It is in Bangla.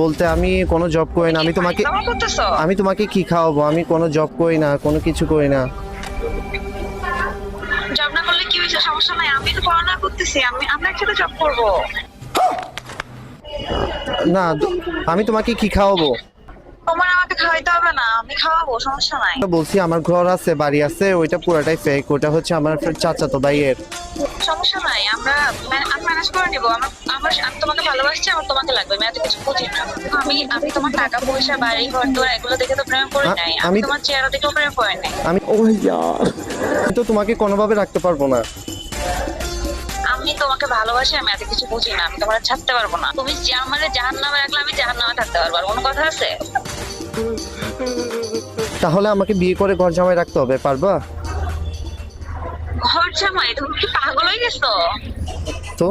বলতে আমি কোনো জব করি না। আমি তোমাকে আমি তোমাকে কি খাওয়াবো? আমি কোনো জব করি না কোনো কিছু করি না। জব না করলে কি হয়েছে? সমস্যা নাই। আমি তো পড়াশোনা করতেছি। আমি আমরা একসাথে জব করব। না আমি তোমাকে কি খাওয়াবো? তোমার আমাকে খাওয়াইতে হবে না আমি খাওয়াবো সমস্যা নাই। বলছি আমার ঘর আছে বাড়ি আছে ওইটা পুরাটাই ফেক ওটা হচ্ছে আমার চাচাতো ভাইয়ের। সমস্যা নাই আমরা আমি ম্যানেজ করে নিবো আমার আমার আমি তোমাকে ভালোবাসছি আমার তোমাকে লাগবে আমি এত কিছু বুঝি না। আমি আমি তোমার টাকা পয়সা বাড়ি ঘর দোর এগুলো দেখে তো প্রেম করি আ- নাই। আমি আমি তো- তোমার চেহারা দেখেও প্রেম করি নাই। আমি ও তো তোমাকে কোনোভাবে রাখতে পারব না। আমি তোমাকে ভালোবাসি আমি এত কিছু বুঝি না আমি তোমার ছাড়তে পারব না। তুমি যে আমাদের জাহান নামে রাখলে আমি জাহান নামে থাকতে পারব আর কোনো কথা আছে? তাহলে আমাকে বিয়ে করে ঘর জামাই রাখতে হবে পারবা? ঘর জামাই? তুমি কি পাগল হয়ে গেছো? তো?